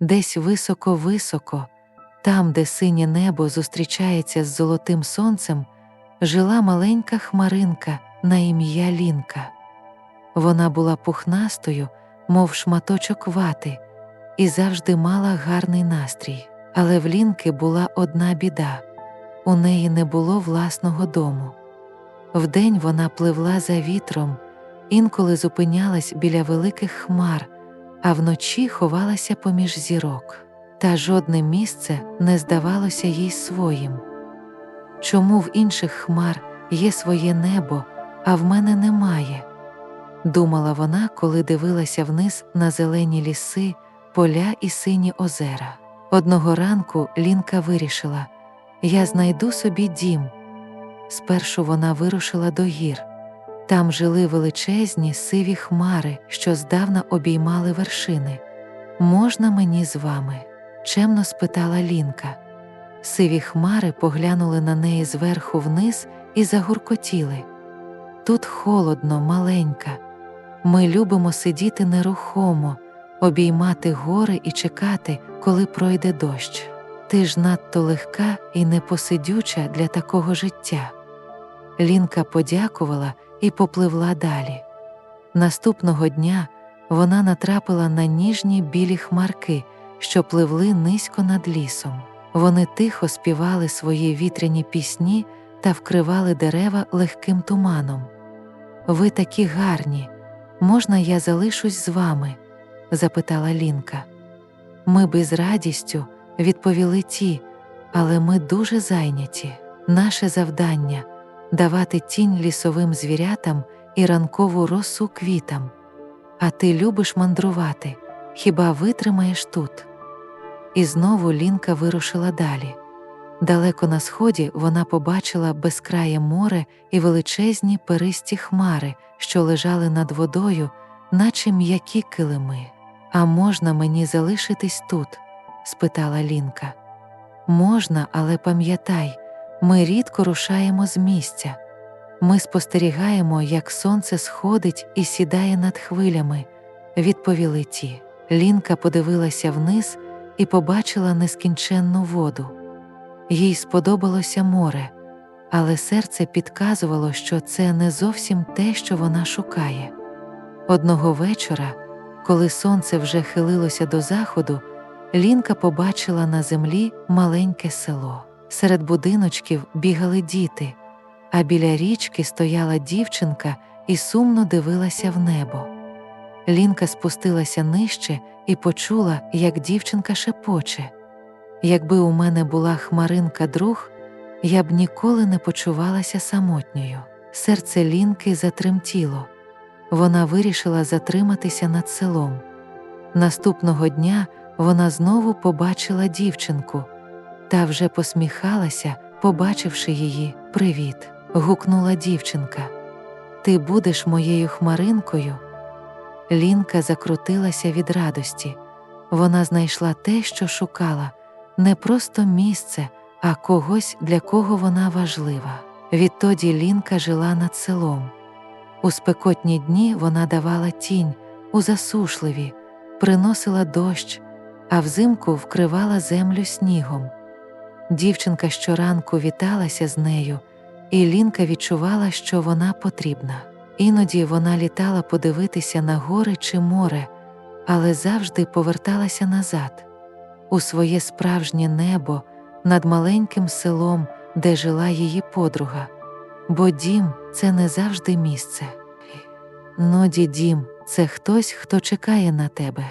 Десь високо-високо, там, де синє небо зустрічається з золотим сонцем, жила маленька хмаринка на ім'я Лінка. Вона була пухнастою, мов шматочок вати, і завжди мала гарний настрій. Але в Лінки була одна біда у неї не було власного дому. Вдень вона пливла за вітром, інколи зупинялась біля великих хмар, а вночі ховалася поміж зірок, та жодне місце не здавалося їй своїм. Чому в інших хмар є своє небо, а в мене немає? думала вона, коли дивилася вниз на зелені ліси, поля і сині озера. Одного ранку Лінка вирішила я знайду собі дім. Спершу вона вирушила до гір. Там жили величезні сиві хмари, що здавна обіймали вершини. Можна мені з вами? чемно спитала Лінка. Сиві хмари поглянули на неї зверху вниз і загуркотіли. Тут холодно, маленька. Ми любимо сидіти нерухомо, обіймати гори і чекати, коли пройде дощ. Ти ж надто легка і непосидюча для такого життя. Лінка подякувала і попливла далі. Наступного дня вона натрапила на ніжні білі хмарки, що пливли низько над лісом. Вони тихо співали свої вітряні пісні та вкривали дерева легким туманом. Ви такі гарні, можна я залишусь з вами? запитала Лінка. Ми би з радістю відповіли ті, але ми дуже зайняті. Наше завдання давати тінь лісовим звірятам і ранкову росу квітам. А ти любиш мандрувати, хіба витримаєш тут? І знову Лінка вирушила далі. Далеко на сході вона побачила безкрає море і величезні перисті хмари, що лежали над водою, наче м'які килими. А можна мені залишитись тут? спитала Лінка. Можна, але пам'ятай, ми рідко рушаємо з місця. Ми спостерігаємо, як сонце сходить і сідає над хвилями, відповіли ті. Лінка подивилася вниз і побачила нескінченну воду. Їй сподобалося море, але серце підказувало, що це не зовсім те, що вона шукає. Одного вечора, коли сонце вже хилилося до заходу, Лінка побачила на землі маленьке село. Серед будиночків бігали діти, а біля річки стояла дівчинка і сумно дивилася в небо. Лінка спустилася нижче і почула, як дівчинка шепоче. Якби у мене була хмаринка друг, я б ніколи не почувалася самотньою. Серце Лінки затремтіло. Вона вирішила затриматися над селом. Наступного дня вона знову побачила дівчинку та вже посміхалася, побачивши її. Привіт, гукнула дівчинка. Ти будеш моєю хмаринкою. Лінка закрутилася від радості. Вона знайшла те, що шукала, не просто місце, а когось, для кого вона важлива. Відтоді Лінка жила над селом. У спекотні дні вона давала тінь, у засушливі, приносила дощ, а взимку вкривала землю снігом. Дівчинка щоранку віталася з нею, і Лінка відчувала, що вона потрібна. Іноді вона літала подивитися на гори чи море, але завжди поверталася назад, у своє справжнє небо над маленьким селом, де жила її подруга, бо дім це не завжди місце. Ноді дім це хтось, хто чекає на тебе.